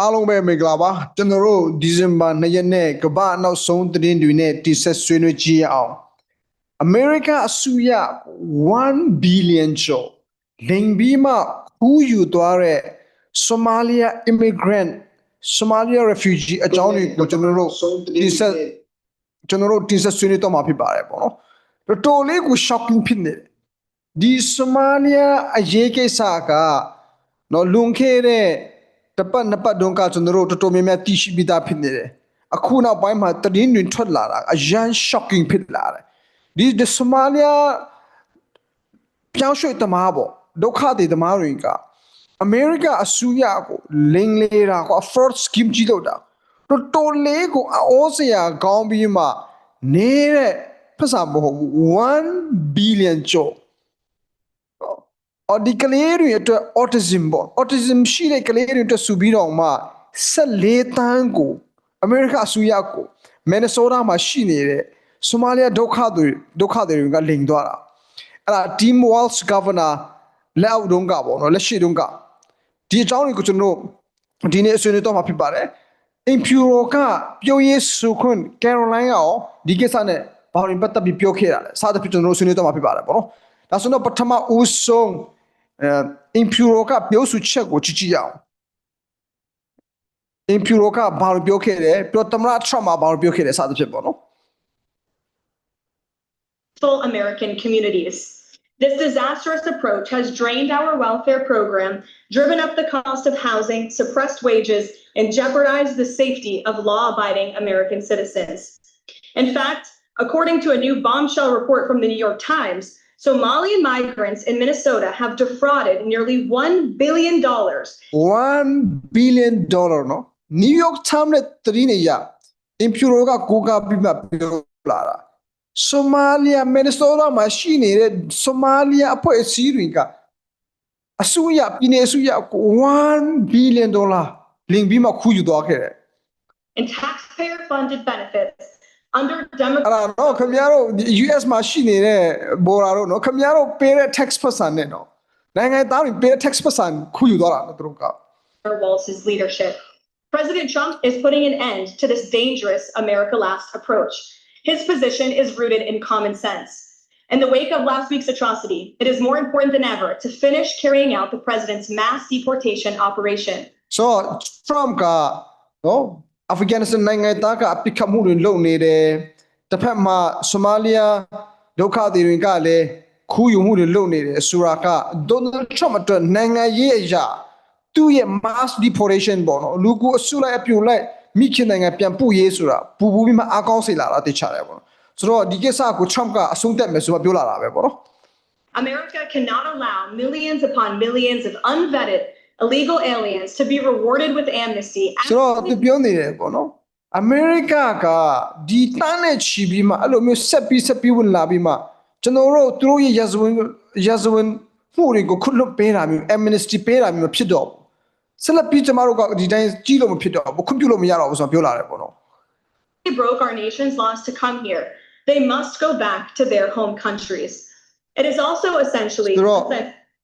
အားလုံးပဲမင်္ဂလာပါကျွန်တော်တို့ဒီဇင်ဘာ2ရက်နေ့ကမ္ဘာနောက်ဆုံးသတင်းတွေနဲ့တိဆက်ဆွေးနွေးကြည့်ရအောင်အမေရိကအစုရ1 billion ကျော်လိမ်ပြီးမှခူးယူသွားတဲ့ Somalia immigrant Somalia refugee အကြောင်းတွေကိုကျွန်တော်တို့တိဆက်ကျွန်တော်တို့တိဆက်ဆွေးနွေးတော့မှာဖြစ်ပါတယ်ပေါ့နော်တော်တော်လေးကို shocking ဖြစ်နေတယ်ဒီ Somalia အရေးကိစ္စကနော်လွန်ခဲ့တဲ့ တပတ်နှစ်ပတ်တုန်းကကျွန်တော်တို့တော်တော်များများသိရှိပြီးသားဖြစ်နေတယ်အခုနောက်ပိုင်းမှာတရင်တွင်ထွက်လာတာအရန် shocking ဖြစ်လာတယ်ဒီဒီဆိုမာလီယာပြောင်းရွှေ့သမားပေါ့ဒုက္ခတွေသမားတွေကအမေရိကအစူရကိုလိန်လေတာကို fraud scheme ကြီးလို့တာတော်တော်လေးကိုအိုးစရာကောင်းပြီးမှနေတဲ့ဖက်စာမဟုတ်ဘူး1 billion ကျော် အော်ဒီကလေးတွေအတွက် autism ပေါ့ autism ရှိတဲ့ကလေးတွေအတွက်ဆိုပြီးတော့မှ14တန်းကိုအမေရိကအစိုးရကိုမင်နီဆိုးတာမှာရှိနေတဲ့ဆိုမာလီယာဒုက္ခတွေဒုက္ခတွေကလိန်သွားတာအဲ့ဒါ Team Walsh Governor လက်အောက်တုန်းကပေါ့နော်လက်ရှိတုန်းကဒီအကြောင်းတွေကိုကျွန်တော်တို့ဒီနေ့ဆွေးနွေးတော့မှာဖြစ်ပါတယ် Impuro ကပြုံးရေးစုခွန်း Caroline ရောဒီကိစ္စနဲ့ဘာလို့ပတ်သက်ပြီးပြောခဲ့တာလဲစသဖြင့်ကျွန်တော်တို့ဆွေးနွေးတော့မှာဖြစ်ပါတယ်ပေါ့နော်ဒါဆိုတော့ပထမဦးဆုံး အဲ impuro ကပြောစုချက်ကိုကြည့်ကြည့်ရအောင် impuro ကဘာလို့ပြောခဲ့တယ်ပြောသမ္မတ Trump မှာဘာလို့ပြောခဲ့တယ်စသဖြင့်ပေါ့နော် full American communities. This disastrous approach has drained our welfare program, driven up the cost of housing, suppressed wages, and jeopardized the safety of law abiding American citizens. In fact, according to a new bombshell report from the New York Times, Somali migrants in Minnesota have defrauded nearly $1 billion 1 billion dollar နော် New York Times နဲ့သတင်းနေရ impuro ကကိုးကားပြီးမှပြောလာတာ Somalia Minnesota မှာရှိနေတဲ့ Somalia အဖွဲ့အစည်းတွေကအစိုးရပြည်내အစိုးရကို1 billion dollar လင်ပြီးမှခူးယူသွားခဲ့တယ် in taxpayer funded benefits under အဲ့ Democrat ဒါတော့ခင်ဗျားတို့ US မှာရှိနေတဲ့ဘော်ရာတို့နော်ခင်ဗျားတို့ပေးတဲ့ tax person နဲ့နော်နိုင်ငံသားတွေပေးတဲ့ tax person ခူးယူသွားတာနော်သူတို့က Walz's leadership. President Trump is putting an end to this dangerous America Last approach. His position is rooted in common sense. In the wake of last week's atrocity, it is more important than ever to finish carrying out the president's mass deportation operation. so Trump ကနော် Afghanistan နိုင်ငံသားကအပိတ်ခတ်မှုတွေလုပ်နေတယ်တစ်ဖက်မှာ Somalia ဒုက္ခသည်တွေကလည်းခူးယူမှုတွေလုပ်နေတယ်ဆိုတာက Donald Trump အတွက်နိုင်ငံရေးအရာသူ့ရဲ့ mass deportation ပေါ့နော်လူကူအစုလိုက်အပြုံလိုက်မိခင်နိုင်ငံပြန်ပို့ရေးဆိုတာပူပူပြီးမှအားကောင်းစေလာတာသိချတယ်ပေါ့နော်ဆိုတော့ဒီကိစ္စကို Trump ကအဆုံးသတ်မယ်ဆိုမှပြောလာတာပဲပေါ့နော် America cannot allow millions upon millions of unvetted illegal aliens to be rewarded with amnesty ဆိုတော့သူပြောနေတယ်ပေါ့နော်အမေရိကကဒီတန်းနဲ့ချီပြီးမှအဲ့လိုမျိုးဆက်ပြီးဆက်ပြီးဝင်လာပြီးမှကျွန်တော်တို့သူတို့ရဲ့ရာဇဝင်ရာဇဝင်မှုတွေကိုခွတ်လွတ်ပေးတာမျိုး amnesty ပေးတာမျိုးမဖြစ်တော့ဘူးဆက်လက်ပြီးကျွန်တော်တို့ကဒီတိုင်းကြီးလို့မဖြစ်တော့ဘူးခွင့်ပြုလို့မရတော့ဘူးဆိုတော့ပြောလာတယ်ပေါ့နော် They broke our nation's laws to come here. They must go back to their home countries. It is also essentially ဆိုတော့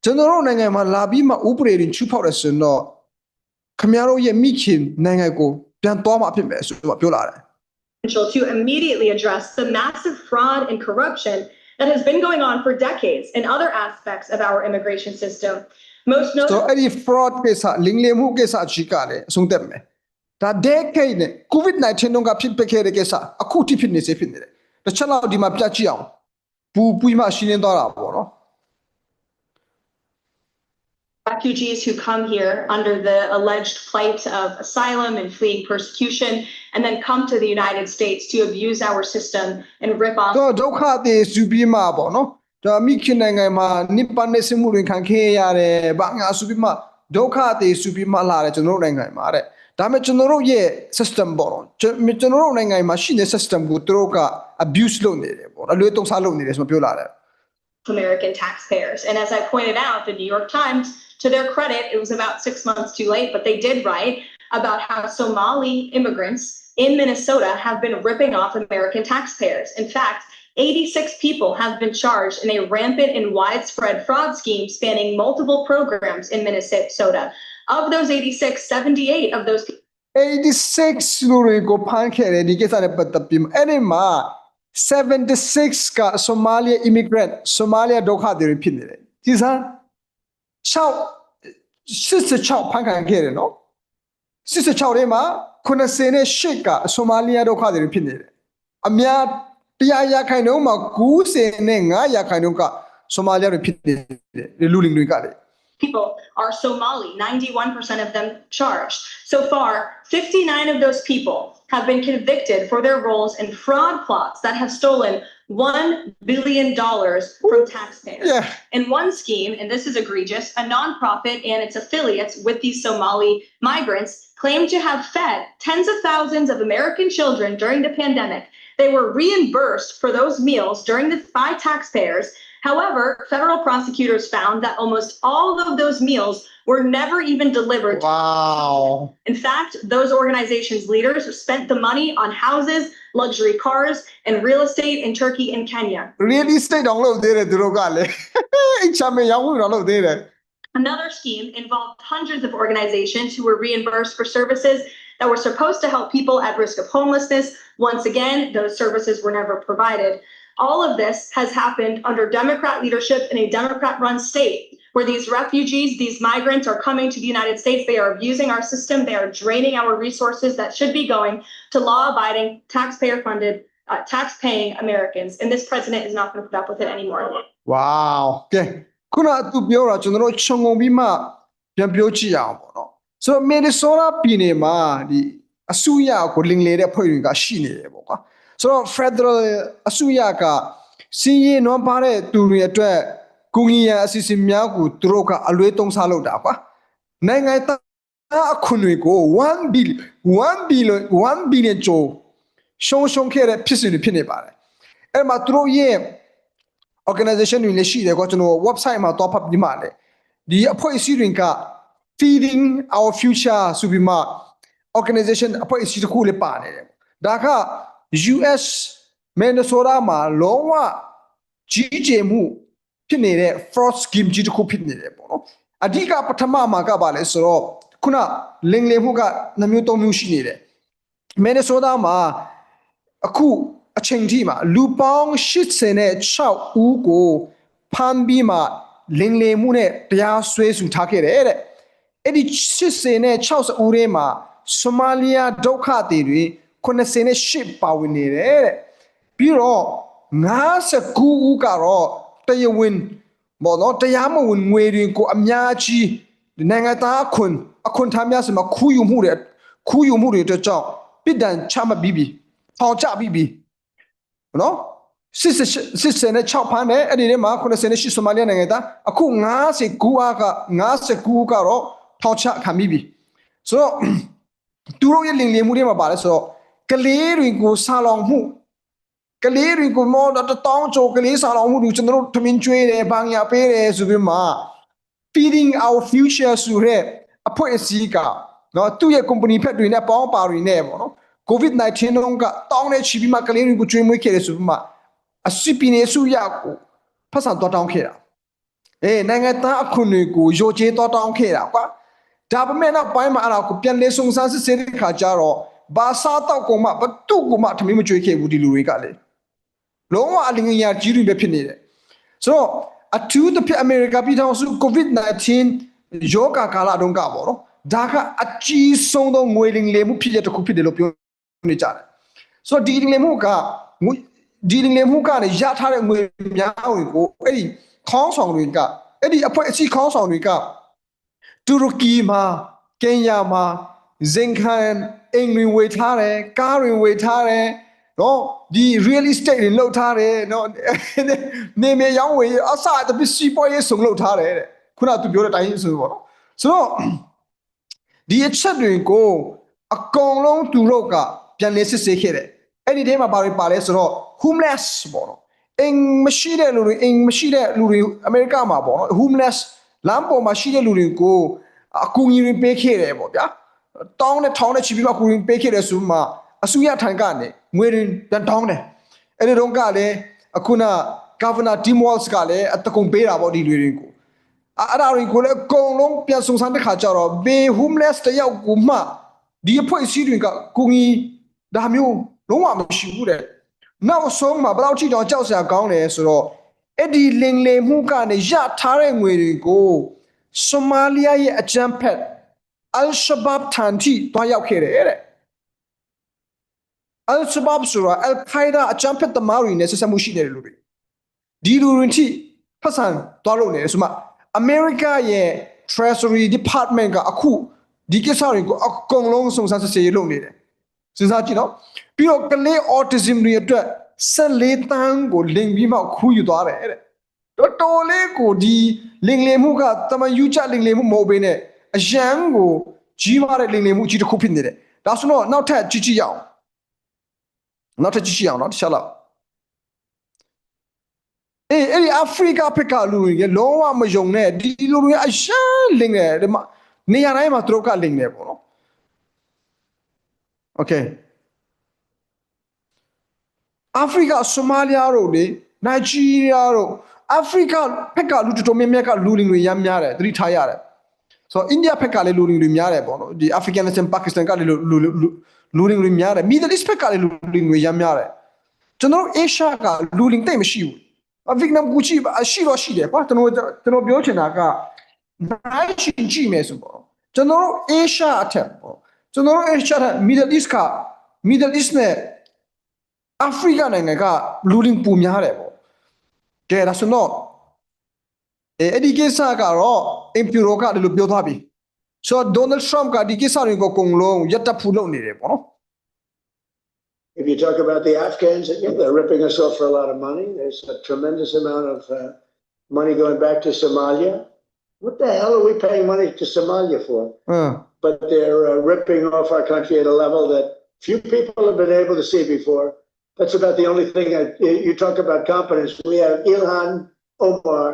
ကျွန်တော်တို့နိုင်ငံမှာလာပြီးမှဥပဒေတွေချူဖောက်တယ်ဆိုရင်တော့ခမရတို့ရဲ့မိခင်နိုင်ငံကိုပြန်သွားမှဖြစ်မယ်ဆိုတော့ပြောလာတယ် essential to immediately address the massive fraud and corruption that has been going on for decades in other aspects of our immigration system. Most ဆိုတော့ notably, အဲ့ဒီ fraud ကိစ္စလင်းလင်းမှုကိစ္စအကြီးကလည်းအဆုံးသတ်မယ်ဒါ decade နဲ့ covid-19 တုန်းကဖြစ်ပခဲ့တဲ့ကိစ္စအခုထိဖြစ်နေစေဖြစ်နေတယ်တစ်ချက်လောက်ဒီမှာပြကြည့်အောင်ပူပူမှရှင်းလင်းသွားတာပေါ့ refugees who come here under the alleged plight of asylum and fleeing persecution, and then come to the United States to abuse our system and rip off တော့ဒုက္ခတွေစုပြီးမှပေါ့နော်ဒါမိခင်နိုင်ငံမှာနိပန်နေစမှုတွေခံခဲ့ရတယ်ဘာငါစုပြီးမှဒုက္ခတွေစုပြီးမှလာတယ်ကျွန်တော်တို့နိုင်ငံမှာတဲ့ဒါပေမဲ့ကျွန်တော်တို့ရဲ့ system ပေါ့နော်ကျွန်ကျွန်တော်တို့နိုင်ငံမှာရှိတဲ့ system ကိုသူတို့က abuse လုပ်နေတယ်ပေါ့နော်အလွဲသုံးစားလုပ်နေတယ်ဆိုမှပြောလာတယ် American taxpayers. And as I pointed out, the New York Times, to their credit, it was about six months too late, but they did write about how Somali immigrants in Minnesota have been ripping off American taxpayers. In fact, 86 people have been charged in a rampant and widespread fraud scheme spanning multiple programs in Minnesota. Of those 86, 78 of those 86လူတွေကိုဖမ်းခဲ့တယ်ဒီကိစ္စနဲ့ပတ်သက်ပြီးအဲ့ဒီမှာ76ကဆိုမာလီယာ immigrant ဆိုမာလီယာဒုက္ခသည်တွေဖြစ်နေတယ်ဒီစား 6 86ဖမ်းခံခဲ့တယ်နော်86ထဲမှာ98နဲ့8ကဆိုမာလီယာဒုက္ခသည်တွေဖြစ်နေတယ်အများတရားရခိုင်နှုန်းမှာ90နဲ့9ရခိုင်နှုန်းကဆိုမာလီယာတွေဖြစ်နေတယ်ဒီလူလင်တွေကလေ people are Somali, 91% of them charged. So far, 59 of those people have been convicted for their roles in fraud plots that have stolen $1 billion from taxpayers. yeah In one scheme, and this is egregious, a nonprofit and its affiliates with these Somali migrants claimed to have fed tens of thousands of American children during the pandemic. They were reimbursed for those meals during the by taxpayers. However, federal prosecutors found that almost all of those meals were never even delivered. Wow. In fact, those organizations' leaders spent the money on houses, luxury cars, and real estate in Turkey and Kenya. Real estate on Another scheme involved hundreds of organizations who were reimbursed for services that were supposed to help people at risk of homelessness. Once again, those services were never provided. All of this has happened under Democrat leadership in a Democrat run state where these refugees, these migrants are coming to the United States. They are abusing our system. They are draining our resources that should be going to law abiding, taxpayer funded, uh, tax paying Americans. And this president is not going to put up with it anymore. wow ကဲခုနကသူပြောတာကျွန်တော်တို့ခြုံငုံပြီးမှပြန်ပြောကြည့်ရအောင်ပေါ့နော်ဆိုတော့မင်နီဆိုရာပြည်နယ်မှာဒီအစုရကိုလင်လေတဲ့ဖွဲ့တွေကရှိနေတယ်ပေါ့ကွာ ဆိုတော့ Federal အစုရကစီးရင်နွမ်းပါတဲ့သူတွေအတွက်ကုငီရန်အစီအစဉ်များကိုသူတို့ကအလွေးသုံးစားလုပ်တာကွာနိုင်ငံသားအခွင့်အရေးကို1 billion 1 billion 1 billion ကျော်ရှုံးရှုံးခဲ့တဲ့ဖြစ်စဉ်တွေဖြစ်နေပါတယ်အဲ့မှာသူတို့ရဲ့ organization တွေလည်းရှိတယ်ကွာကျွန်တော် website မှာတော့ဖတ်ပြီးမှလည်းဒီအဖွဲ့အစည်းတွေက feeding our future ဆိုပြီးမှ organization အဖွဲ့အစည်းတစ်ခုလည်းပါနေတယ်ဒါက US Minnesota မှာလုံးဝကြီးကျယ်မှုဖြစ်နေတဲ့ fraud scheme ကြီးတစ်ခုဖြစ်နေတယ်ပေါ့နော်အဓိကပထမမှာကပါလဲဆိုတော့ခုနလင်လေမှုကနှမျိုးသုံးမျိုးရှိနေတယ် Minnesota မှာအခုအချိန်ထိမှာလူပေါင်း86ဦးကိုဖမ်းပြီးမှလင်လေမှုနဲ့တရားစွဲဆိုထားခဲ့တယ်တဲ့အဲ့ဒီ80နဲ့60ဦးထဲမှာဆိုမာလီယာဒုက္ခသည်တွေ 98ပါဝင်နေတယ်တဲ့ပြီးတော့59ဦးကတော့တရားဝင်ဘောနော်တရားမဝင်ငွေတွေကိုအများကြီးဒီနိုင်ငံသားအခွန်အခွန်ထမ်းများစမှာခူးယူမှုတွေခူးယူမှုတွေအတွက်ကြောင့်ပြည်ဒဏ်ချမှတ်ပြီးပြီထောင်ချပြီးပြီနော်စစ်စစ်စစ်စနဲ့6ဖမ်းတယ်အဲ့ဒီထဲမှာ98ဆိုမာလီယာနိုင်ငံသားအခု59အားက59ကတော့ထောင်ချခံပြီးပြီဆိုတော့သူတို့ရဲ့လင်လင်မှုတွေမှာပါလဲဆိုတော့ ကလေးတွေကိုဆာလောင်မှုကလေးတွေကိုမောတော့တတောင်းချိုကလေးဆာလောင်မှုတွေကျွန်တော်တို့ထမင်းကျွေးတယ်ဘာညာပေးတယ်ဆိုပြီးမှ feeding our future ဆိုတဲ့အဖွဲ့အစည်းကနော်သူ့ရဲ့ company ဖက်တွေနဲ့ပေါင်းပါတွေနဲ့ပေါ့နော် covid-19 တုန်းကတောင်းတဲ့ချီပြီးမှကလေးတွေကိုကျွေးမွေးခဲ့တယ်ဆိုပြီးမှအစီပီနေစုရကိုဖတ်ဆောင်တော့တောင်းခဲ့တာအေးနိုင်ငံသားအခွင့်အရေးကိုယိုချေတော့တောင်းခဲ့တာကွာဒါပေမဲ့နောက်ပိုင်းမှာအဲ့ဒါကိုပြန်လဲစုံစမ်းစစ်ဆေးတဲ့ခါကျတော့ ဘာသာတော့ကောင်မှဘတုကမှထမင်းမကြွေးခဲ့ဘူးဒီလူတွေကလေလုံးဝအလင်းငယ်ကြီးတွေပဲဖြစ်နေတယ်ဆိုတော့အထူးသဖြင့်အမေရိကပြည်ထောင်စု COVID-19 ယောဂကာလတုန်းကပေါ့နော်ဒါကအကြီးဆုံးသောငွေလင်လေမှုဖြစ်ရတစ်ခုဖြစ်တယ်လို့ပြောနေကြတယ်ဆိုတော့ဒီလင်လေမှုကငွေဒီလင်လေမှုကနေရထားတဲ့ငွေများတွေကိုအဲ့ဒီခေါင်းဆောင်တွေကအဲ့ဒီအဖွဲ့အစည်းခေါင်းဆောင်တွေကတူရကီမှာကင်ယာမှာ ဇင်ကန်အင်္ဂလန်ဝေထားတယ်ကားတွေဝေထားတယ်နော်ဒီ real estate တွေလုပ်ထားတယ်နော်နေမြေရောင်းဝေအစတပစ္စည်းပေါ်ရေးဆုံးလုပ်ထားတယ်တဲ့ခုနကသူပြောတဲ့အတိုင်းဆိုပေါ့နော်ဆိုတော့ဒီအချက်တွေကိုအကုန်လုံးသူတို့ကပြန်လည်စစ်ဆေးခဲ့တယ်အဲ့ဒီထဲမှာဘာတွေပါလဲဆိုတော့ homeless ပေါ့နော်အင်မရှိတဲ့လူတွေအင်မရှိတဲ့လူတွေအမေရိကမှာပေါ့နော် homeless လမ်းပေါ်မှာရှိတဲ့လူတွေကိုအကူအညီတွေပေးခဲ့တယ်ပေါ့ဗျာ တောင်းနဲ့ထောင်းနဲ့ချီပြီးမှအကူအညီပေးခဲ့တယ်ဆိုမှအစိုးရထံကနေငွေတွေပြန်တောင်းတယ်အဲ့ဒီတော့ကလည်းအခုန Governor Tim Walz ကလည်းအတကုံပေးတာပေါ့ဒီလူတွေကိုအဲ့အဲ့ဒါတွေကိုလည်းအကုန်လုံးပြန်စုံစမ်းတဲ့ခါကျတော့ဘေး homeless တယောက်ကိုမှဒီအဖွဲ့အစည်းတွေကကိုကြီးဒါမျိုးလုံးဝမရှိဘူးတဲ့နောက်ဆုံးမှာဘယ်တော့ထိတော့ကြောက်စရာကောင်းလဲဆိုတော့အဲ့ဒီလင်လေမှုကနေရထားတဲ့ငွေတွေကိုဆိုမာလီယာရဲ့အကြမ်းဖက် အယ်ရှဘပ်ထန်တီတွားရောက်ခဲ့တယ်တဲ့အယ်ရှဘပ်ဆိုတာအယ်ခိုင်ဒါအကြမ်းဖက်သမားတွေနဲ့ဆက်ဆက်မှုရှိနေတယ်လို့တွေဒီလူတွေထိဖတ်ဆန်တွားလို့နေတယ်ဆိုမှအမေရိကရဲ့ Treasury Department ကအခုဒီကိစ္စတွေကိုအကုန်လုံးစုံစမ်းစစ်ဆေးရေးလုပ်နေတယ်စဉ်းစားကြည့်နော်ပြီးတော့ကလေး autism တွေအတွက်14တန်းကိုလင်ပြီးမှခူးယူသွားတယ်တဲ့တော်တော်လေးကိုဒီလင်လေမှုကတမန်ယူချလင်လေမှုမဟုတ်ဘဲနဲ့ အရန်ကိုကြီးမားတဲ့လင်လေမှုကြီးတစ်ခုဖြစ်နေတယ်ဒါဆိုတော့နောက်ထပ်ကြည့်ကြည့်ရအောင် နောက်ထပ်ကြည့်ကြည့်အောင်နော်တစ်ချက်လောက်အေးအဲ့ဒီအာဖရိကဘက်ကလူတွေလုံးဝမယုံနဲ့ဒီလူတွေအရှမ်းလင်းတယ်ဒီမှာနေရာတိုင်းမှာသူတို့ကလင်းတယ်ပေါ့နော်โอเคအာဖရိကဆိုမာလီယာတို့လေနိုင်ဂျီးရီးယားတို့အာဖရိကဘက်ကလူတော်တော်များများကလူလင်းတွေရမ်းများတယ်သတိထားရတယ် ဆိုတော့အိန္ဒိယဘက်ကလည်းလူလင်းတွေများတယ်ပေါ့နော်ဒီအာဖရိကန်နဲ့ပါကစ္စတန်ကလည်းလူလူလူလူလင်းတွေများတယ်မီဒလ်အစ်ဘက်ကလည်းလူလင်းတွေရမ်းများတယ်ကျွန်တော်တို့အေရှားကလူလင်းတိတ်မရှိဘူးအဗီယက်နမ်ကူချီအရှိတော့ရှိတယ်ကွာကျွန်တော်ကျွန်တော်ပြောချင်တာကနိုင်ရှင်ကြည့်မယ်ဆိုပေါ့ကျွန်တော်တို့အေရှားအထက်ပေါ့ကျွန်တော်တို့အေရှားကမီဒလ်အစ်ကမီဒလ်အစ်နဲ့အာဖရိကနိုင်ငံကလူလင်းပူများတယ်ပေါ့ကဲဒါဆိုတော့အဲအဲ့ဒီကိစ္စကတော့ အင်ပူရိုကလည်းလို့ပြောသွားပြီဆိုတော့ဒေါ်နယ်ထရမ့်ကဒီကိစ္စတွေကိုအကုန်လုံးရပ်တန့်ဖူးလုပ်နေတယ်ပေါ့နော် If you talk about the Afghans, yeah, they're ripping us off for a lot of money. There's a tremendous amount of uh, money going back to Somalia. What the hell are we paying money to Somalia for? အင်း But they're uh, ripping off our country at a level that few people have been able to see before. That's about the only thing. I, you talk about competence. We have Ilhan Omar,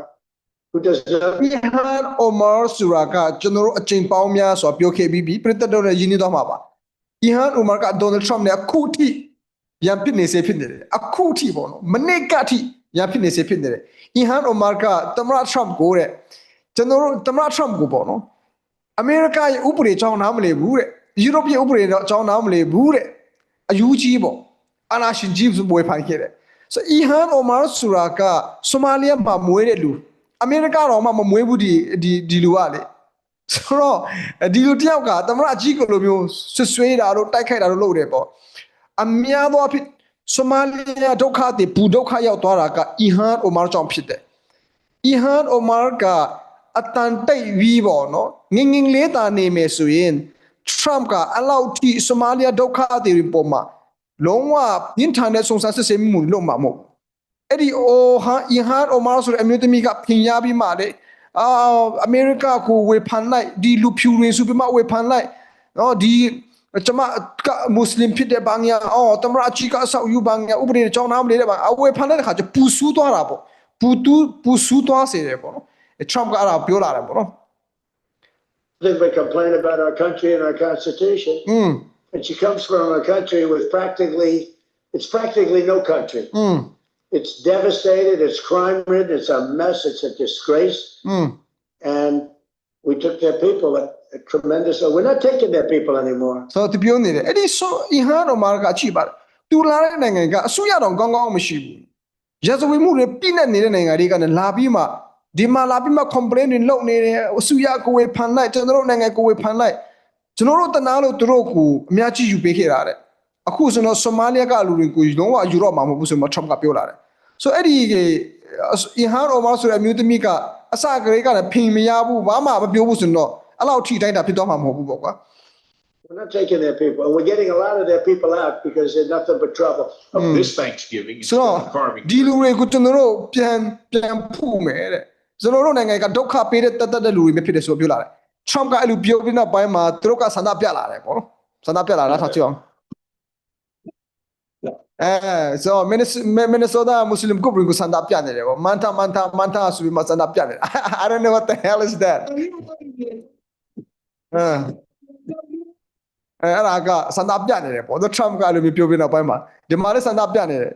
who does not ဒီဟန်အိုမာဆိုတာကကျွန်တော်တို့အချိန်ပေါင်းများစွာပြောခဲ့ပြီးပြီပြည်သက်တော်နဲ့ယဉ်နေတော့မှာပါဒီဟန်အိုမာကဒေါ်နယ်ထရမ့်နဲ့အခုထိရန်ဖြစ်နေစေဖြစ်နေတယ်အခုထိပေါ့နော်မနစ်ကအထိရန်ဖြစ်နေစေဖြစ်နေတယ်အီဟန်အိုမာကတမရထရမ့်ကိုတဲ့ကျွန်တော်တို့တမရထရမ့်ကိုပေါ့နော်အမေရိကရဲ့ဥပဒေကြောင်းနားမလည်ဘူးတဲ့ယူရိုပရဲ့ဥပဒေကြောင်းနားမလည်ဘူးတဲ့အယူကြီးပေါ့အနာရှင်ကြီးဆိုပွဲဖိုင်ခဲ့တယ်ဆိုအီဟန်အိုမာဆိုတာကဆိုမာလီယာမှာမွေးတဲ့လူ အမေရိကတော့မှမမွေးဘူးဒီဒီဒီလူကလေဆိုတော့ဒီလူတယောက်ကသမရအကြီးကလိုမျိုးဆွဆွေးတာတို့တိုက်ခိုက်တာတို့လုပ်တယ်ပေါ့အများသောအဖြစ်ဆိုမာလီယာဒုက္ခတွေပူဒုက္ခရောက်သွားတာကအီဟန်အိုမာကြောင့်ဖြစ်တယ်အီဟန်အိုမာကအတန်တိတ်ပြီးပေါ့နော်ငင်ငင်လေးတာနေမယ်ဆိုရင်ထရမ့်ကအလောက်ထိဆိုမာလီယာဒုက္ခတွေပေါ်မှာလုံးဝပြင်းထန်တဲ့စုံစမ်းစစ်ဆေးမှုလုပ်မှာမဟုတ်ဘူး အဲ့ဒီအိုဟာအင်ဟာအိုမာဆိုတဲ့အမျိုးသမီးကဖင်ရပြီးမှလေအာအမေရိကကိုဝေဖန်လိုက်ဒီလူဖြူတွေဆိုပြီးမှဝေဖန်လိုက်နော်ဒီကျွန်မကမွတ်စလင်ဖြစ်တဲ့ဘာညာအော်တမရအချီကအဆောက်ယူဘာညာဥပဒေကြောင်းနာမလေးတဲ့ဘာအဝေဖန်တဲ့ခါကျပူဆူးသွားတာပေါ့ပူတူပူဆူးသွားစေတယ်ပေါ့နော်ထရမ့်ကအဲ့ဒါပြောလာတယ်ပေါ့နော် think we complain about our country and our constitution. Mm. And she comes from a country with practically, it's practically no country. Mm. It's devastated, it's crime ridden, it's a mess, it's a disgrace. อืม And we took their people a, a tremendous, we're not taking their people anymore. ဆိုတော့သူပြောနေတယ်အဲ့ဒီဆိုအင်ဟာတော်မာကအချိပါတယ်သူလာတဲ့နိုင်ငံကအစိုးရတော်ကောင်းကောင်းမရှိဘူးရဇဝေမှုတွေပြည့်နေနေတဲ့နိုင်ငံတွေကလည်းလာပြီးမှဒီမှာလာပြီးမှ complain တွေလုပ်နေတယ်အစိုးရကိုဝေဖန်လိုက်ကျွန်တော်တို့နိုင်ငံကိုဝေဖန်လိုက်ကျွန်တော်တို့တနာလို့သူတို့ကိုအများကြီးယူပေးခဲ့တာတဲ့ အခုဆိုတော့ဆိုမာလီယာကလူတွေကိုလုံးဝယူတော့မှာမဟုတ်ဘူးဆိုမှ Trump ကပြောလာတယ်ဆိုအဲ့ဒီအင်ဟာတော်မာဆိုတဲ့အမျိုးသမီးကအစကလေးကလည်းဖင်မရဘူးဘာမှမပြောဘူးဆိုတော့အဲ့လောက်ထိတိုင်းတာဖြစ်သွားမှာမဟုတ်ဘူးပေါ့ကွာ We're not taking their people. And we're getting a lot of their people out because they're nothing but trouble. this Thanksgiving. ဆိုတော့ instead of carving ဒီလူတွေကိုကျွန်တော်တို့ပြန်ပြန်ဖူးမယ်တဲ့ကျွန်တော်တို့နိုင်ငံကဒုက္ခပေးတဲ့တတ်တတ်တဲ့လူတွေပဲဖြစ်တယ်ဆိုပြောလာတယ် Trump ကအဲ့လိုပြောပြီးနောက်ပိုင်းမှာသူတို့ကဆန္ဒပြလာတယ်ပေါ့နော်ဆန္ဒပြလာတာထားကြည့်အောင် အဲဆိုမင်းမင်းဆိုဒါမွတ်စလင်ကုဘရီကိုဆန္ဒပြနေတယ်ပေါ့မန်တာမန်တာမန်တာဆိုပြီးမှဆန္ဒပြနေတယ် I don't know what the hell is that အဲအဲ့ဒါကဆန္ဒပြနေတယ်ပေါ့နော် Trump ကအဲ့လိုမျိုးပြောပြီးနောက်ပိုင်းမှာဒီမှာလည်းဆန္ဒပြနေတယ်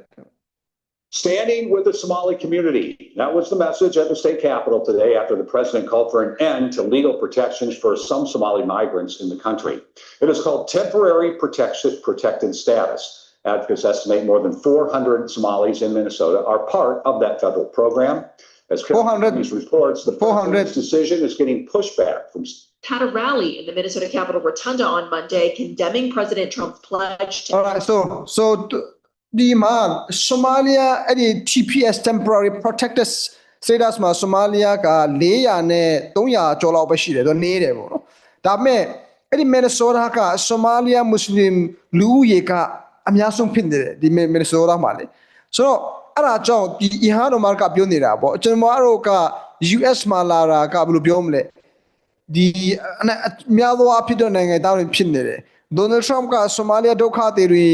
Standing with the Somali community. That was the message at the state capitol today after the president called for an end to legal protections for some Somali migrants in the country. It is called temporary protection, protected status. Advocates estimate more than 400 Somalis in Minnesota are part of that federal program. As 400 news reports, the 400 president's decision is getting pushback from had a rally in the Minnesota Capitol Rotunda on Monday condemning President Trump's pledge to alright so so ဒီမှာ Somalia အဲ့ဒီ TPS temporary protected status မှာ Somalia က400နဲ့300ကျော်လောက်ပဲရှိတယ်သူနေတယ်ပေါ့နော်ဒါပေမဲ့အဲ့ဒီ Minnesota က Somalia Muslim လူဦးရေက အများဆုံးဖြစ်နေတယ်ဒီ Minnesota မှာလေဆိုတော့အဲ့ဒါကြောင့်ဒီ Ihan Omar ကပြောနေတာပေါ့ကျွန်တော်တို့က US မှာလာတာကဘယ်လိုပြောမလဲဒီအနအများသောအဖြစ်တဲ့နိုင်ငံသားတွေဖြစ်နေတယ်ဒေါ်နယ်ထရမ့်ကဆိုမာလီယာဒုက္ခသည်တွေ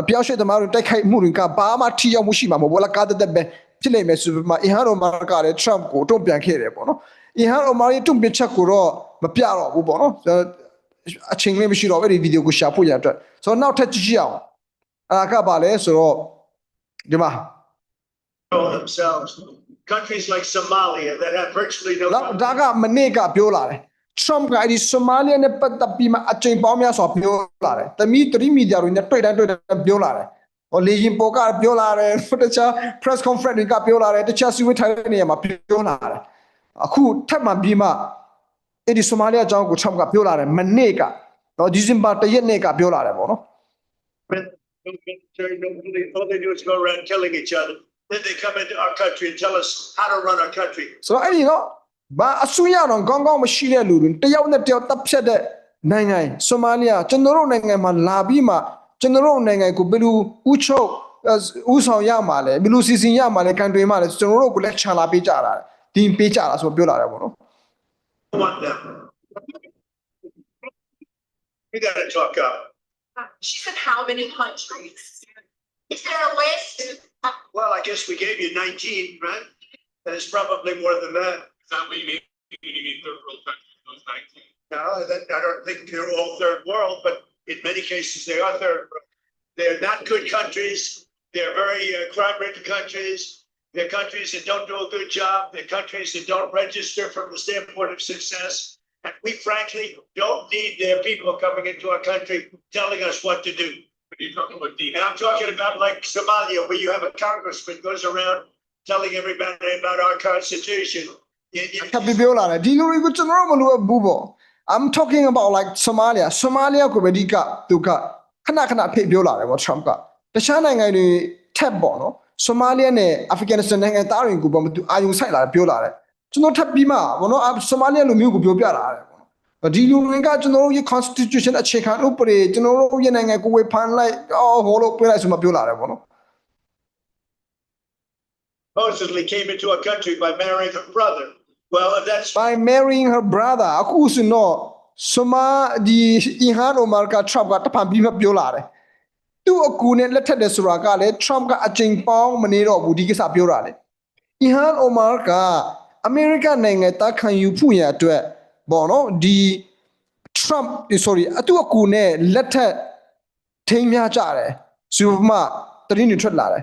အပြောင်းရွှေ့သမားတွေတိုက်ခိုက်မှုတွေကဘာမှထိရောက်မှုရှိမှာမဟုတ်ဘူးလားကားတက်တက်ပဲဖြစ်နေမယ်ဆိုပြီးမှအီဟန်ရိုမာကလည်းထရမ့်ကိုတုံ့ပြန်ခဲ့တယ်ပေါ့နော်အီဟန်ရိုမာရဲ့တုံ့ပြန်ချက်ကိုတော့မပြတော့ဘူးပေါ့နော်အချိန်လေးမရှိတော့ဘူးဒီဗီဒီယိုကိုရှာဖို့ရအတွက်ဆိုတော့နောက်ထပ်ကြည့်ကြည့်အောင် အဲ့ဒါကပါလဲဆိုတော့ဒီမှာ themselves. Countries like Somalia that have virtually no. လောက်ဒါကမနေ့ကပြောလာတယ် Trump ကအဲ့ဒီဆိုမာလီယာနဲ့ပတ်သက်ပြီးမှအချိန်ပေါင်းများစွာပြောလာတယ်။တမီ3မီဒီယာတွေနဲ့တွေ့တိုင်းတွေ့တိုင်းပြောလာတယ်။ဟောလေရင်ပေါ်ကပြောလာတယ်တခြား press conference တွေကပြောလာတယ်တခြားစီဝေးထိုင်တဲ့နေရာမှာပြောလာတယ်။အခုထပ်မှပြီးမှအဲ့ဒီဆိုမာလီယာအကြောင်းကို Trump ကပြောလာတယ်မနေ့ကတော့ဒီဇင်ဘာ1ရက်နေ့ကပြောလာတယ်ပေါ့နော် No military, no police, all they do is go around killing each other. Then they come into our country and tell us how to run our country. ။ဆိုတော့အဲ့ဒီတော့ဘာအဆူရတော့ကောင်းကောင်းမရှိတဲ့လူတွေတယောက်နဲ့တယောက်တပ်ဖြတ်တဲ့နိုင်ငံဆိုမာလီယာကျွန်တော်တို့နိုင်ငံမှာလာပြီးမှကျွန်တော်တို့နိုင်ငံကိုဘယ်လိုဥချုပ်ဥဆောင်ရမှာလဲဘယ်လိုစီစဉ်ရမှာလဲကန်တွေမှာလဲကျွန်တော်တို့ကိုလက်ချလာပေးကြတာဒီပေးကြတာဆိုပြောလာတယ်ပေါ့နော် We want them. We gotta talk up. She said how many countries? Is there a list? Well, I guess we gave you nineteen, right? There's probably more than that. Is that what you mean? You mean third world countries, those nineteen? No, that, I don't think they're all third world, but in many cases they are third. world. They're not good countries. They're very uh, crime-ridden countries. They're countries that don't do a good job. They're countries that don't register from the standpoint of success. And we frankly don't need their people coming into our country telling us what to do. But you're talking about deep. And I'm talking about like Somalia, where you have a congressman goes around telling everybody about our constitution. You- you- ထပ်ပြီးပြောလာတယ်ဒီလူတွေကိုကျွန်တော်တို့မလိုအပ်ဘူးပေါ့ I'm talking about like Somalia Somalia ကိုပဲဒီကသူကခဏခဏဖိတ်ပြောလာတယ်ပေါ့ Trump ကတခြားနိုင်ငံတွေထက်ပေါ့နော် Somalia နဲ့ Afghanistan နိုင်ငံသားတွေကိုပေါ့မသူအာယုံဆိုင်လာတယ်ပြောလာတယ် ကျွန်တော်ထပ်ပြီးမှပေါ့နော် Somalia လူမျိုးကိုပြောပြလာတယ်ပေါ့နော်ဒီလူတွေကကျွန်တော်တို့ရဲ့ constitution အခြေခံဥပဒေကျွန်တော်တို့ရဲ့နိုင်ငံကိုဝေဖန်လိုက်အော်ဟိုလိုပြောလိုက်ဆိုမှပြောလာတယ်ပေါ့နော် supposedly came into our country by marrying her brother. Well, if that's by marrying her brother အခုဆိုတော့စမဒီအီဟန်အိုမာက Trump ကတဖန်ပြီးမပြောလာတယ်သူ့အကူနဲ့လက်ထက်တယ်ဆိုတာကလည်း Trump ကအချိန်ပေါင်းမနေတော့ဘူးဒီကိစ္စပြောတာလေအီဟန်အိုမာက အမေရိကန်နိုင်ငံတာခံယူဖို့ရအတွက်ဘောနော်ဒီ Trump sorry အတူအကူနဲ့လက်ထက်ထိမ်းများကြတယ်ဆိုမှတရင်တွေထွက်လာတယ်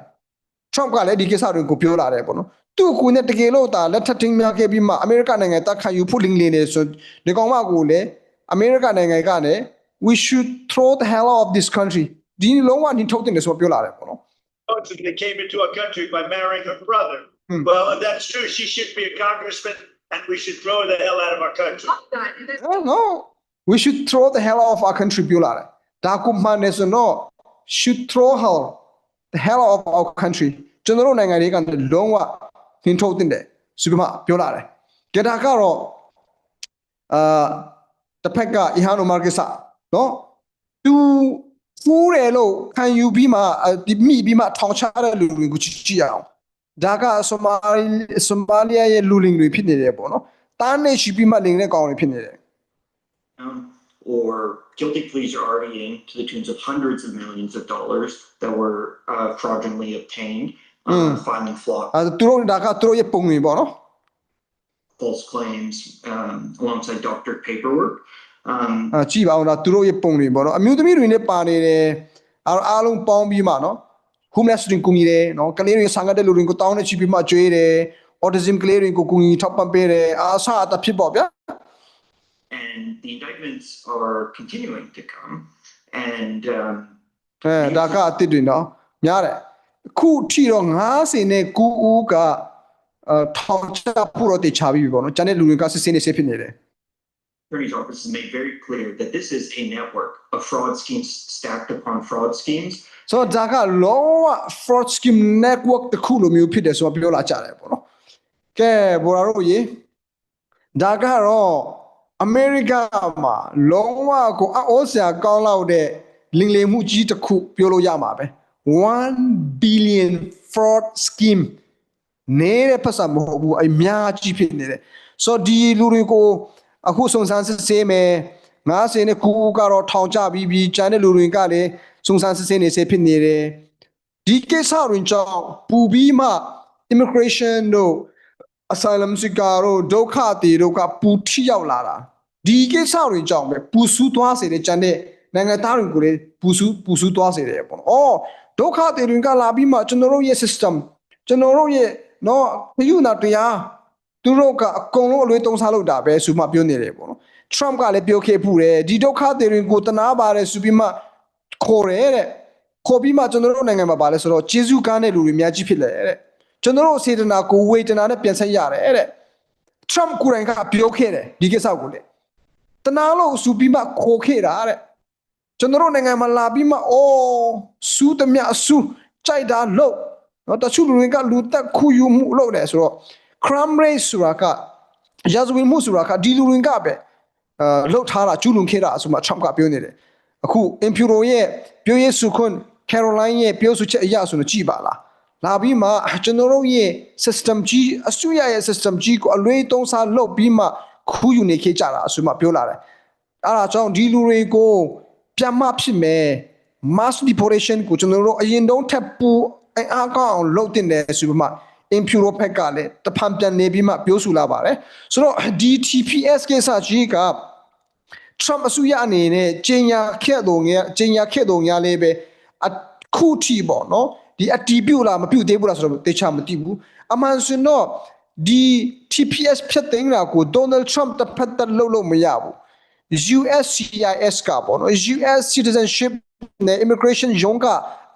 Trump ကလည်းဒီကိစ္စတွေကိုပြောလာတယ်ပေါ့နော်သူ့ကိုယ်နဲ့တကယ်လို့ဒါလက်ထပ်ထင်းများခဲ့ပြီးမှအမေရိကန်နိုင်ငံတက်ခံယူဖို့လင်းလင်းနေဆိုဒီကောင်မကိုလည်းအမေရိကန်နိုင်ငံကလည်း we should throw the hell out of this country ဒီလုံးဝနေထုတ်တယ်ဆိုပြောလာတယ်ပေါ့နော် supposedly came into our country by marrying her brother. Hmm. Well, if that's true, she should be a congressman and we should throw her the hell out of our country. no no we should throw the hell out of our country ပြောလာတယ်ဒါကမှန်တယ်ဆိုတော့ should throw her the hell out of our country ကျွန်တော်တို့နိုင်ငံတွေကလုံးဝနှင်ထုတ်တင်တယ်ဆိုပြီးမှပြောလာတယ်ကြတာကတော့အာတစ်ဖက်ကအီဟန်နိုမာကိစ္စနော်သူဖူးတယ်လို့ခံယူပြီးမှအာဒီမိပြီးမှထောင်ချတဲ့လူတွေကိုကြည့်ကြည့်အောင် ဒါကဆိုမာလီဆိုမာလီယာရဲ့လူလင်တွေဖြစ်နေတယ်ပေါ့နော်တားနေရှိပြီးမှလင်တဲ့ကောင်တွေဖြစ်နေတယ် um, or guilty pleas are already in to the tunes of hundreds of millions of dollars that were uh, fraudulently obtained, uh, Mm. filing flawed အဲသူတို့ဒါကသူတို့ရဲ့ပုံတွေပေါ့နော် false claims um, alongside doctored paperwork. Um, အဲကြည့်ပါဦးဒါသူတို့ရဲ့ပုံတွေပေါ့နော်အမျိုးသမီးတွေနဲ့ပါနေတယ်အားအားလုံးပေါင်းပြီးမှနော် homeless တွေကိုကူညီတယ်နော်ကလေးတွေဆာငတ်တဲ့လူတွေကိုတောင်းနေချပြီးမှကျွေးတယ် autism ကလေးတွေကိုကူညီထောက်ပံ့ပေးတယ်အားစအတဖြစ်ပေါ့ဗျာ And the indictments are continuing to come. And um, အဲဒါကအတစ်တွေနော်များတယ်အခုထိတော့90နဲ့9ဦးကအာထောင်ချဖို့တော့တည်ချပြီးပြီပေါ့နော်ကျန်တဲ့လူတွေကစစ်စင်းနေစစ်ဖြစ်နေတယ် attorney's office has made very clear that this is a network of fraud schemes stacked upon fraud schemes. ဆိုတော့ဒါကလောက fraud scheme network တစ်ခုလိုမျိုးဖြစ်တယ်ဆိုတော့ပြောလာကြတယ်ပေါ့နော်ကဲဘောရာတို့ရေဒါကတော့အမေရိကမှာလုံးဝကိုအောစရာကောင်းလောက်တဲ့လင်လေမှုကြီးတစ်ခုပြောလို့ရမှာပဲ1 billion fraud scheme နေတဲ့ပတ်စံမဟုတ်ဘူးအများကြီးဖြစ်နေတယ်ဆိုတော့ဒီလူတွေကိုအခုစုံစမ်းစစ်ဆေးမယ်90နဲ့9ကတော့ထောင်ချပြီးပြီးကျန်တဲ့လူတွေကလည်း စုံစမ်းစစ်ဆေးနေစေဖြစ်နေတယ်ဒီကိစ္စတွေကြောင့်ပူပြီးမှ immigration တို့ asylum seeker တို့ဒုက္ခတွေတို့ကပူထိရောက်လာတာဒီကိစ္စတွေကြောင့်ပဲပူဆူးသွားစေတဲ့ကျန်တဲ့နိုင်ငံသားတွေကိုလည်းပူဆူးပူဆူးသွားစေတယ်ပေါ့နော်။အော်ဒုက္ခတွေတွေကလာပြီးမှကျွန်တော်တို့ရဲ့ system ကျွန်တော်တို့ရဲ့နော်ပြုနာတရားသူတို့ကအကုန်လုံးအလွေသုံးစားလုပ်တာပဲဆိုမှပြောနေတယ်ပေါ့နော်။ Trump ကလည်းပြောခဲ့ဖူးတယ်ဒီဒုက္ခတွေတွေကိုတနာပါတယ်ဆိုပြီးမှ ခေါ်တယ်တဲ့ခေါ်ပြီးမှကျွန်တော်တို့နိုင်ငံမှာပါလဲဆိုတော့ဂျေဇုကားတဲ့လူတွေအများကြီးဖြစ်လေတဲ့ကျွန်တော်တို့စေတနာကိုဝေတနာနဲ့ပြန်ဆက်ရတယ်တဲ့ Trump ကိုယ်တိုင်ကပြောခဲ့တယ်ဒီကိစ္စကိုလေတနာလို့စူပြီးမှခေါ်ခဲ့တာတဲ့ကျွန်တော်တို့နိုင်ငံမှာလာပြီးမှအော်စူးသမျှအစူးကြိုက်တာလို့နော်တချို့လူတွေကလူတက်ခုယူမှုလုပ်တယ်ဆိုတော့ crime rate ဆိုတာကရာဇဝတ်မှုဆိုတာကဒီလူတွေကပဲအာလှုပ်ထားတာကျူးလွန်ခဲ့တာဆိုမှ Trump ကပြောနေတယ် အခု Impuro ရဲ့ပြောရေးဆိုခွန်း Caroline ရဲ့ပြောဆိုချက်အရဆိုတော့ကြည်ပါလားလာပြီးမှကျွန်တော်တို့ရဲ့ system ကြီးအစိုးရရဲ့ system ကြီးကိုအလွေသုံးစားလုပ်ပြီးမှခူးယူနေခဲ့ကြတာဆိုမှပြောလာတယ်အဲ့ဒါကြောင့်ဒီလူတွေကိုပြန်မဖြစ်မယ် mass deportation ကိုကျွန်တော်တို့အရင်တုန်းထပ်ပူအင်အားကောင်းအောင်လုပ်တင်တယ်ဆိုပြီးမှ impuro ဘက်ကလည်းတဖန်ပြန်နေပြီးမှပြောဆိုလာပါတယ်ဆိုတော့ဒီ TPS ကိစ္စကြီးက Trump အစိုးရအနေနဲ့ကျင်ညာခဲ့တော့ငယ်ကျင်ညာခဲ့တော့ငယ်လေးပဲအခုထိပေါ့နော်ဒီအတီးပြုတ်လားမပြုတ်သေးဘူးလားဆိုတော့တေချာမသိဘူးအမှန်ဆိုရင်တော့ဒီ TPS ဖြတ်သိမ်းတာကို Donald Trump တစ်ဖက်သက်လုပ်လို့မရဘူး USCIS ကပေါ့နော် US citizenship နဲ့ immigration ရုံးက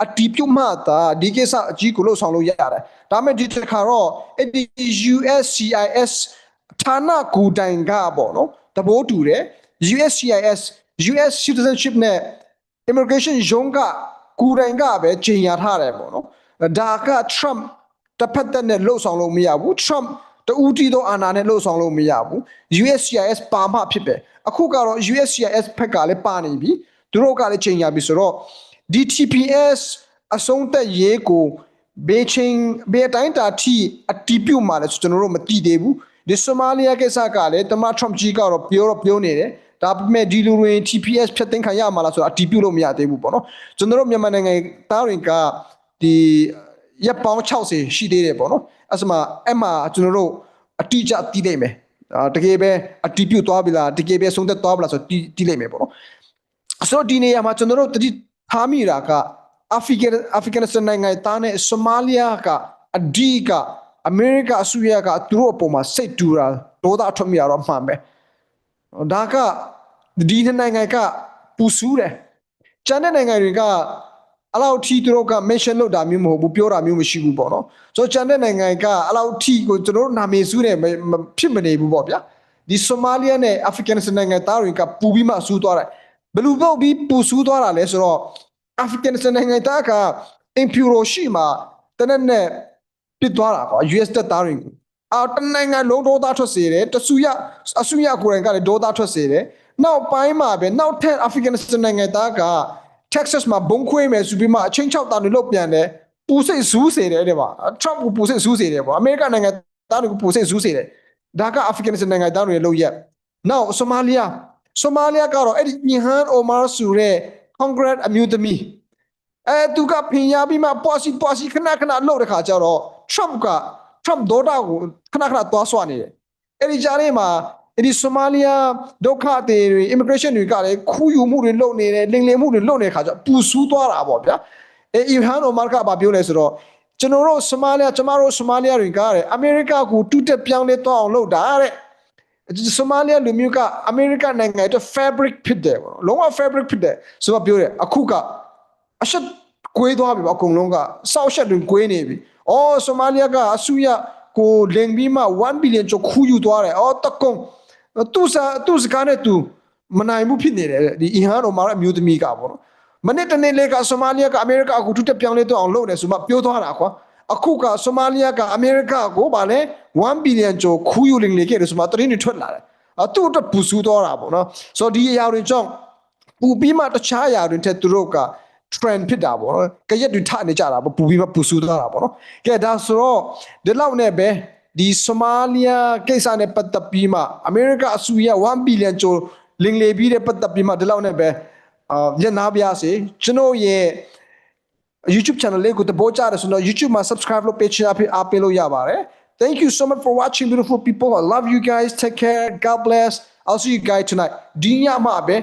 အတီးပြုတ်မှသာဒီကိစ္စအကြီးကိုလို့ဆောင်လို့ရတယ်ဒါပေမဲ့ဒီတစ်ခါတော့အဲ့ဒီ USCIS ဌာနကိုယ်တိုင်ကပေါ့နော်တဘိုးတူတယ် USCIS US citizenship နဲ့ immigration ရုံးကကိုယ်တိုင်ကပဲကြီးညာထားတယ်ပေါ့နော်ဒါက Trump တစ်ဖက်သက်နဲ့လှုပ်ဆောင်လို့မရဘူး Trump တူတီတော့အာဏာနဲ့လှုပ်ဆောင်လို့မရဘူး USCIS ပါမှဖြစ်တယ်အခုကတော့ USCIS ဖက်ကလည်းပါနေပြီသူတို့ကလည်းကြီးညာပြီဆိုတော့ DTPS အဆုံးသက်ရေးကိုဘေးချင်းဘေးတိုင်းတာထိအတီးပြုတ်မှလည်းကျွန်တော်တို့မတည်သေးဘူးဒီဆိုမာလီယာကိစ္စကလည်းတမ Trump ကြီးကတော့ပြောတော့ပြောနေတယ် ဒါပေမဲ့ဒီလူတွေ TPS ဖြတ်သိမ်းခံရမှာလားဆိုတာအတီးပြုတ်လို့မရသေးဘူးပေါ့နော်ကျွန်တော်တို့မြန်မာနိုင်ငံသားတွေကဒီရပ်ပေါင်း60ရှိသေးတယ်ပေါ့နော်အဲ့ဆိုမှအဲ့မှာကျွန်တော်တို့အတိအကျတည်လိုက်မယ်အာတကယ်ပဲအတီးပြုတ်သွားပြီလားတကယ်ပဲဆုံးသက်သွားပြီလားဆိုတည်တည်လိုက်မယ်ပေါ့နော်ဆိုတော့ဒီနေရာမှာကျွန်တော်တို့တတိထားမိတာကအာဖရိကန်အာဖရိကန်စနိုင်ငံသားနဲ့ဆိုမာလီယာကအဒီကအမေရိကအစိုးရကသူတို့အပေါ်မှာစိတ်တူတာဒေါသထွက်မိရတော့မှန်ပဲဒါက ဒီနိုင်ငံကပူဆူးတယ်ကျန်တဲ့နိုင်ငံတွေကအလောက်ထီသူတို့က mention လုပ်တာမျိုးမဟုတ်ဘူးပြောတာမျိုးမရှိဘူးပေါ့နော်ဆိုတော့ကျန်တဲ့နိုင်ငံကအလောက်ထီကိုကျွန်တော်တို့နာမည်စူးနေဖြစ်မနေဘူးပေါ့ဗျာဒီဆိုမာလီယာနဲ့အာဖရိကန်စနိုင်ငံသားတွေကပူပြီးမှဆူးသွားတယ်ဘယ်လိုပေါ့ပြီးပူဆူးသွားတာလဲဆိုတော့အာဖရိကန်စနိုင်ငံသားက impuro ရှိမှာတနက်နဲ့ပစ်သွားတာကွာ US တက်သားတွေကိုအာတနိုင်ငံလုံးဒေါသထွက်စေတယ်တဆူရအဆူရကိုယ်တိုင်ကလည်းဒေါသထွက်စေတယ် နောက်ပိုင်းမှာပဲနောက်ထပ်အာဖရိကန်စနိုင်ငံသားက Texas မှာဘုံခွေးမယ်ဆိုပြီးမှအချင်းချောက်တာတွေလုတ်ပြန်တယ်ပူစိတ်ဇူးစေတယ်တဲ့ပါ Trump ကိုပူစိတ်ဇူးစေတယ်ပေါ့အမေရိကန်နိုင်ငံသားတွေကိုပူစိတ်ဇူးစေတယ်ဒါကအာဖရိကန်စနိုင်ငံသားတွေရဲ့လုပ်ရက်နောက်ဆိုမာလီယာဆိုမာလီယာကတော့အဲ့ဒီညဟန်အိုမာဆိုတဲ့ Congress အမျိုးသမီးအဲသူကဖင်ရပြီးမှပွားစီပွားစီခဏခဏလှုပ်တဲ့ခါကျတော့ Trump က Trump ဒေါတာကိုခဏခဏသွားဆွနေတယ်အဲ့ဒီကြားထဲမှာ အဲ့ဒီဆိုမာလီယာဒုက္ခတွေတွေ immigration တွေကလည်းခူးယူမှုတွေလုပ်နေတယ်လင်လင်မှုတွေလုပ်နေတဲ့ခါကျပူဆူးသွားတာပေါ့ဗျာအဲအီဟန်အိုမာကဘာပြောလဲဆိုတော့ကျွန်တော်တို့ဆိုမာလီယာကျမတို့ဆိုမာလီယာတွေကတဲ့အမေရိကကိုတူတက်ပြောင်းလဲတော့အောင်လုပ်တာတဲ့ဆိုမာလီယာလူမျိုးကအမေရိကနိုင်ငံအတွက် fabric ဖြစ်တယ်ပေါ့နော်လုံးဝ fabric ဖြစ်တယ်ဆိုတော့ပြောတယ်အခုကအရှက်ကွေးသွားပြီပေါ့အကုန်လုံးကစောက်ရှက်တွင်ကွေးနေပြီ။အော်ဆိုမာလီယာကအဆူရကိုလင်ပြီးမှ1 billion ကျော်ခူးယူသွားတယ်။အော်တကုံ သူ့စာသူ့စကားနဲ့သူမနိုင်ဘူးဖြစ်နေတယ်ဒီအီဟန်တို့မှာအမျိုးသမီးကပေါ့နော်။မနေ့တနေ့လေးကဆိုမာလီယာကအမေရိကအခုထူတက်ပြောင်းလဲတော့အောင်လုပ်တယ်ဆိုမှပြောသွားတာကွာ။အခုကဆိုမာလီယာကအမေရိကကိုဗာလဲ1 billion ကျော်ခူးယူလင်လေခဲ့တယ်ဆိုမှတရင်တွေထွက်လာတယ်။အတူတူပူဆူသွားတာပေါ့နော်။ဆိုတော့ဒီအရာတွေကြောင့်ပူပြီးမှတခြားအရာတွေထက်သူတို့က trend ဖြစ်တာပေါ့နော်။ကြရက်တွေထနေကြတာပေါ့ပူပြီးမှပူဆူသွားတာပေါ့နော်။ကဲဒါဆိုတော့ဒီလောက်နဲ့ပဲ ဒီဆိုမာလီယာကိစ္စနဲ့ပတ်သက်ပြီးမှအမေရိကအစုရ1 billion ကျော်လင်လေပြီးတဲ့ပတ်သက်ပြီးမှဒီလောက်နဲ့ပဲအာညနာပြစေကျွန်တော်ရဲ့ YouTube channel လေးကိုတဘောကြတယ်ဆိုတော့ YouTube မှာ subscribe လုပ် page အဖြစ်အားပေးလို့ရပါတယ် Thank you so much for watching beautiful people I love you guys take care God bless I'll see you guys tonight ဒီညမှာပဲ